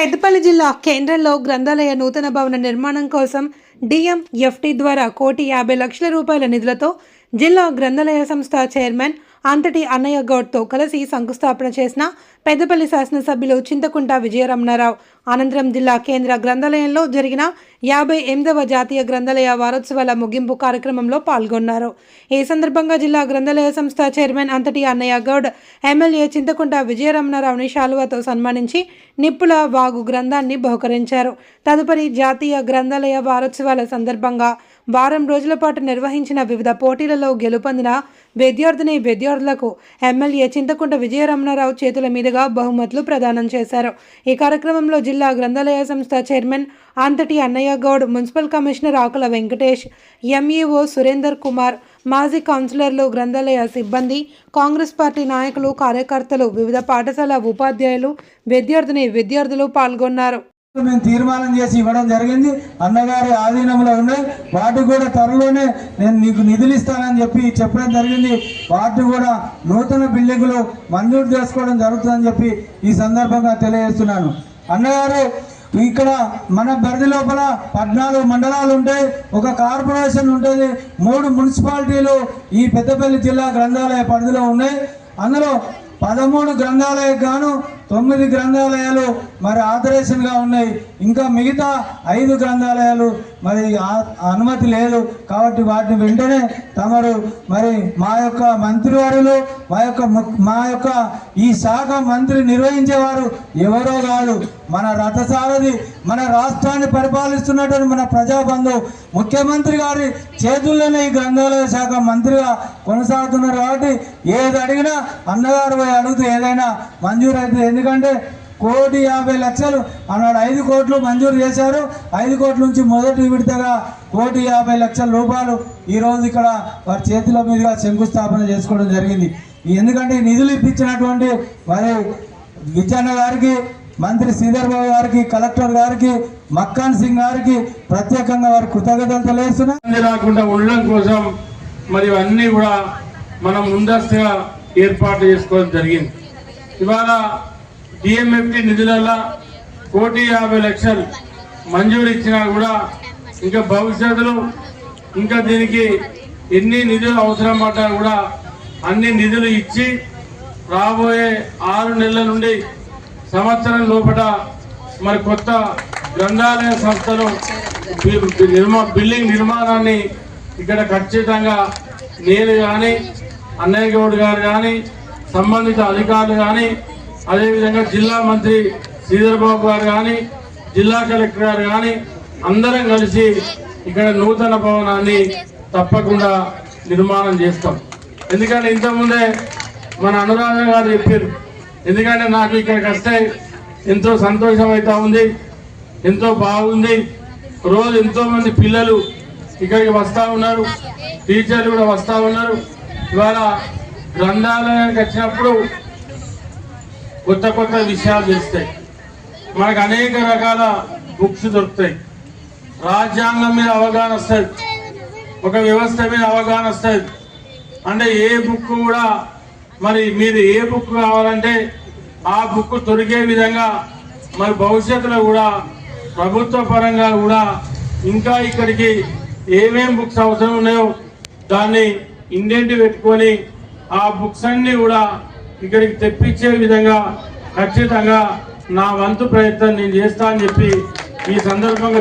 పెద్దపల్లి జిల్లా కేంద్రంలో గ్రంథాలయ నూతన భవన నిర్మాణం కోసం డిఎం ఎఫ్టీ ద్వారా కోటి యాభై లక్షల రూపాయల నిధులతో జిల్లా గ్రంథాలయ సంస్థ చైర్మన్ అంతటి అన్నయ్య గౌడ్తో కలిసి శంకుస్థాపన చేసిన పెద్దపల్లి శాసనసభ్యులు చింతకుంట విజయరమణారావు. అనంతరం జిల్లా కేంద్ర గ్రంథాలయంలో జరిగిన యాభై ఎనిమిదవ జాతీయ గ్రంథాలయ వారోత్సవాల ముగింపు కార్యక్రమంలో పాల్గొన్నారు. ఈ సందర్భంగా జిల్లా గ్రంథాలయ సంస్థ చైర్మన్ అంతటి అన్నయ్య గౌడ్ ఎమ్మెల్యే చింతకుంట విజయరమణారావుని శాలువతో సన్మానించి నిప్పుల వాగు గ్రంథాన్ని బహుకరించారు. తదుపరి జాతీయ గ్రంథాలయ వారోత్సవాల సందర్భంగా వారం రోజుల పాటు నిర్వహించిన వివిధ పోటీలలో గెలుపొందిన విద్యార్థిని విద్యార్థులకు ఎమ్మెల్యే చింతకుంట విజయరమణారావు చేతుల మీదుగా బహుమతులు ప్రదానం చేశారు. ఈ కార్యక్రమంలో జిల్లా గ్రంథాలయ సంస్థ chairman Anthati Annaiah Goud municipal commissioner Akula Venkatesh MEO Surender Kumar మాజీ కౌన్సిలర్లు గ్రంథాలయ సిబ్బంది కాంగ్రెస్ పార్టీ నాయకులు కార్యకర్తలు వివిధ పాఠశాల ఉపాధ్యాయులు విద్యార్థిని విద్యార్థులు పాల్గొన్నారు. మేము తీర్మానం చేసి ఇవ్వడం జరిగింది. అన్నగారి ఆధీనంలో ఉన్నాయి వాటికి కూడా త్వరలోనే నేను నీకు నిధులు ఇస్తానని చెప్పి చెప్పడం జరిగింది. వాటిని కూడా నూతన బిల్డింగులు మంజూరు చేసుకోవడం జరుగుతుందని చెప్పి ఈ సందర్భంగా తెలియజేస్తున్నాను. అన్నగారు ఇక్కడ మన పరిధి లోపల పద్నాలుగు మండలాలు ఉంటాయి ఒక కార్పొరేషన్ ఉంటుంది. మూడు మున్సిపాలిటీలు ఈ పెద్దపల్లి జిల్లా గ్రంథాలయ పరిధిలో ఉన్నాయి. అందులో పదమూడు గ్రంథాలయకు గాను తొమ్మిది గ్రంథాలయాలు మరి ఆపరేషన్గా ఉన్నాయి. ఇంకా మిగతా ఐదు గ్రంథాలయాలు మరి అనుమతి లేదు. కాబట్టి వాటిని వెంటనే తమరు మరి మా యొక్క మంత్రివారులు మా యొక్క మా యొక్క ఈ శాఖ మంత్రి నిర్వహించేవారు ఎవరో కాదు. మన రథసారథి మన రాష్ట్రాన్ని పరిపాలిస్తున్నటువంటి మన ప్రజాబంధు ముఖ్యమంత్రి గారి చేతుల్లోనే ఈ గ్రంథాలయ శాఖ మంత్రిగా కొనసాగుతున్నారు. కాబట్టి ఏది అడిగినా అన్నగారు పోయి అడిగితే ఏదైనా మంజూరు అయితే ఎందుకంటే కోటి యాభై లక్షలు అన్నాడు ఐదు కోట్లు మంజూరు చేశారు. ఐదు కోట్ల నుంచి మొదటి విడతగా కోటి యాభై లక్షల రూపాయలు ఈరోజు ఇక్కడ వారి చేతుల మీదుగా శంకుస్థాపన చేసుకోవడం జరిగింది. ఎందుకంటే నిధులు ఇప్పించినటువంటి మరి విజయన్న గారికి మంత్రి శ్రీధర్ బాబు గారికి కలెక్టర్ గారికి మక్కాన్ సింగ్ గారికి ప్రత్యేకంగా వారి కృతజ్ఞతలు తెలియజేస్తున్నారు రాకుండా ఉండడం కోసం మరి ఇవన్నీ కూడా మనం ముందస్తుగా ఏర్పాటు చేసుకోవడం జరిగింది. ఇవాళ డిఎంఎఫ్టి నిధులలో కోటి యాభై లక్షలు మంజూరు ఇచ్చినా కూడా ఇంకా భవిష్యత్తులో ఇంకా దీనికి ఎన్ని నిధులు అవసరం పడ్డా కూడా అన్ని నిధులు ఇచ్చి రాబోయే ఆరు నెలల నుండి సంవత్సరం లోపల మరి కొత్త గ్రంథాలయ సంస్థలు నిర్మా బిల్డింగ్ నిర్మాణాన్ని ఇక్కడ ఖచ్చితంగా నేను కానీ అన్నయ్య గౌడ్ గారు కానీ సంబంధిత అధికారులు కానీ అదేవిధంగా జిల్లా మంత్రి శ్రీధర్ బాబు గారు కానీ జిల్లా కలెక్టర్ గారు కానీ అందరం కలిసి ఇక్కడ నూతన భవనాన్ని తప్పకుండా నిర్మాణం చేస్తాం. ఎందుకంటే ఇంతకుముందే మన అనురాధ గారు చెప్పారు. ఎందుకంటే నాకు ఇక్కడికి వస్తే ఎంతో సంతోషం అవుతా ఉంది ఎంతో బాగుంది. రోజు ఎంతో మంది పిల్లలు ఇక్కడికి వస్తూ ఉన్నారు టీచర్లు కూడా వస్తూ ఉన్నారు. ఇవాళ గ్రంథాలయానికి వచ్చినప్పుడు కొత్త కొత్త విషయాలు తెలుస్తాయి మనకు అనేక రకాల బుక్స్ దొరుకుతాయి. రాజ్యాంగం మీద అవగాహన వస్తుంది. ఒక వ్యవస్థ మీద అవగాహన వస్తుంది. అంటే ఏ బుక్ కూడా మరి మీరు ఏ బుక్ కావాలంటే ఆ బుక్ దొరికే విధంగా మరి భవిష్యత్తులో కూడా ప్రభుత్వ పరంగా కూడా ఇంకా ఇక్కడికి ఏమేం బుక్స్ అవసరం ఉన్నాయో దాన్ని ఇండెంట్ పెట్టుకొని ఆ బుక్స్ అన్ని కూడా ఇక్కడికి తెప్పించే విధంగా ఖచ్చితంగా నా వంతు ప్రయత్నం నేను చేస్తా అని చెప్పి ఈ సందర్భంగా